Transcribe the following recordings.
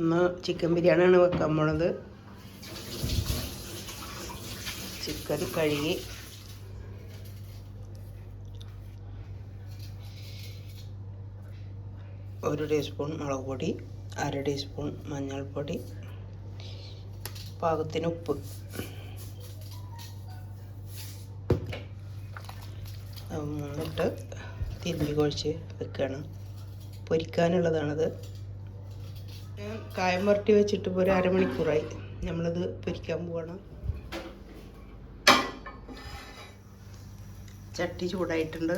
ഇന്ന് ചിക്കൻ ബിരിയാണിയാണ് വെക്കാൻ പോണത്. ചിക്കൻ കഴുകി. ഒരു ടീസ്പൂൺ മുളക് പൊടി അര ടീസ്പൂൺ മഞ്ഞൾപ്പൊടി പാകത്തിന് ഉപ്പ്. മൂന്നിട്ട് തിരുമ്പി കുഴച്ച് വെക്കുകയാണ് പൊരിക്കാനുള്ളതാണത്. കായം വരട്ടി വെച്ചിട്ട് ഇപ്പോൾ ഒരു അരമണിക്കൂറായി. നമ്മളത് പൊരിക്കാൻ പോവാണ്. ചട്ടി ചൂടായിട്ടുണ്ട്.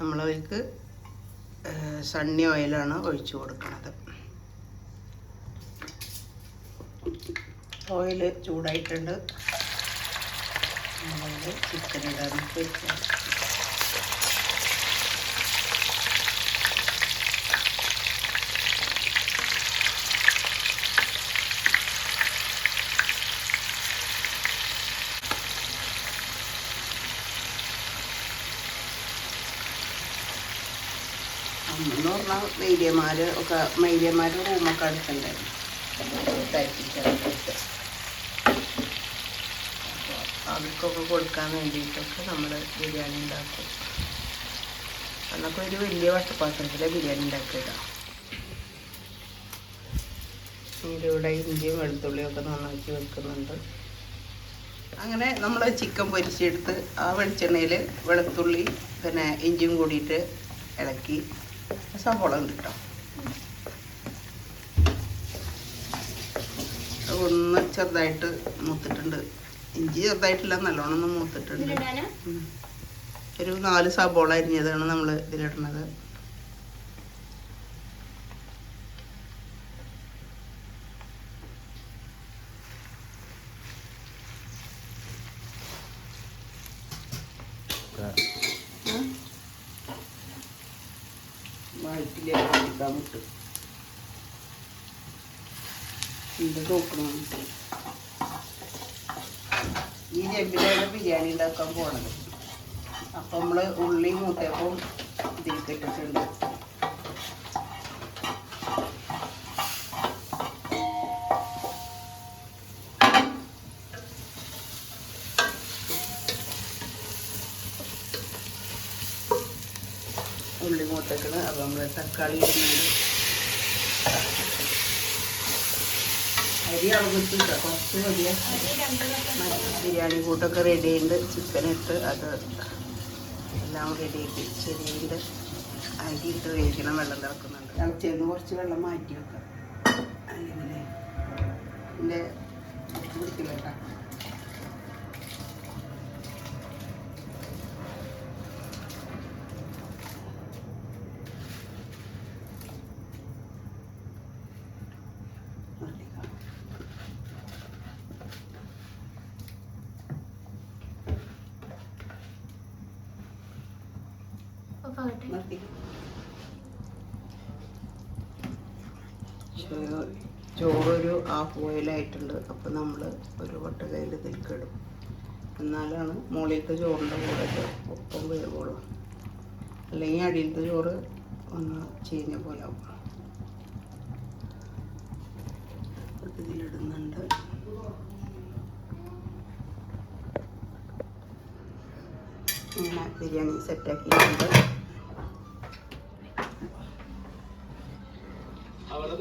നമ്മളതിലേക്ക് സണ്ണി ഓയിലാണ് ഒഴിച്ചു കൊടുക്കുന്നത് ഓയിൽ ചൂടായിട്ടുണ്ട്. നമ്മളത് ചിക്കൻ ഇടാൻ പൊരിക്കാം അന്നെന്ന് പറഞ്ഞാൽ വൈദ്യന്മാർ ഒക്കെ വൈദ്യന്മാരുടെ റൂമൊക്കെ അടുത്തുണ്ടായിരുന്നു അപ്പോൾ അവർക്കൊക്കെ കൊടുക്കാൻ വേണ്ടിയിട്ടൊക്കെ നമ്മൾ ബിരിയാണി ഉണ്ടാക്കും. അന്നൊക്കെ ഒരു വലിയ വട്ടപ്പാത്രത്തിലെ ബിരിയാണി ഉണ്ടാക്കുക ഇവിടെ ഇഞ്ചിയും വെളുത്തുള്ളിയും ഒക്കെ നന്നാക്കി വെക്കുന്നുണ്ട്. അങ്ങനെ നമ്മൾ ചിക്കൻ പൊരിച്ചെടുത്ത് ആ വെളിച്ചെണ്ണയിൽ വെളുത്തുള്ളി പിന്നെ ഇഞ്ചിയും കൂടിയിട്ട് ഇളക്കി സവോള ഉണ്ട് കേട്ടോ ഒന്ന് ചെറുതായിട്ട് മൂത്തിട്ടുണ്ട്. ഇഞ്ചി ചെറുതായിട്ടില്ല നല്ലോണം ഒന്ന് മൂത്തിട്ടുണ്ട്. ഒരു നാല് സബോള അരിഞ്ഞതാണ് നമ്മൾ ഇതിലിടുന്നത് ഉം. വയറ്റിലേക്ക് എടുക്കാൻ വിട്ടു. ഇത് നോക്കണം ഈ ജമ്പിലാണ് ബിരിയാണി ഉണ്ടാക്കാൻ പോണത്? അപ്പം നമ്മൾ ഉള്ളി മൂത്തപ്പം ഇതിലേക്ക് ഇട്ടിട്ടുണ്ട്. ഉള്ളി മൂത്തക്കൾ അപ്പോൾ നമ്മൾ തക്കാളി ഇടുന്നുണ്ട്. അരി അളവിട്ടില്ല കുറച്ച് മതിയ? ബിരിയാണി കൂട്ടൊക്കെ റെഡി ഉണ്ട്. ചിക്കൻ ഇട്ട് അത് എല്ലാം റെഡി ആക്കി. ശരിയുണ്ട് അരി ഇട്ട് വേവിക്കണം. വെള്ളം തിളക്കുന്നുണ്ട്. തിളച്ചേന്ന് കുറച്ച് വെള്ളം മാറ്റി വെക്കാം. അല്ലെങ്കിൽ എന്റെ പിടിക്കില്ല കേട്ടോ ചോറൊരു ഹാഫ് ബോയിലായിട്ടുണ്ട് അപ്പോൾ നമ്മൾ ഒരു വട്ട കയ്യിൽ ഇതിൽക്കിടും എന്നാലാണ് മുകളിലത്തെ ചോറിന്റെ കൂടെ ഒപ്പം വേവുള്ളൂ. അല്ലെങ്കിൽ അടിയിലത്തെ ചോറ് ഒന്ന് ചീഞ്ഞ പോലെ ആവും. ഇത് ഇതിലിടുന്നുണ്ട്. ഇങ്ങനെ ബിരിയാണി സെറ്റാക്കിയിട്ടുണ്ട് അവിടെ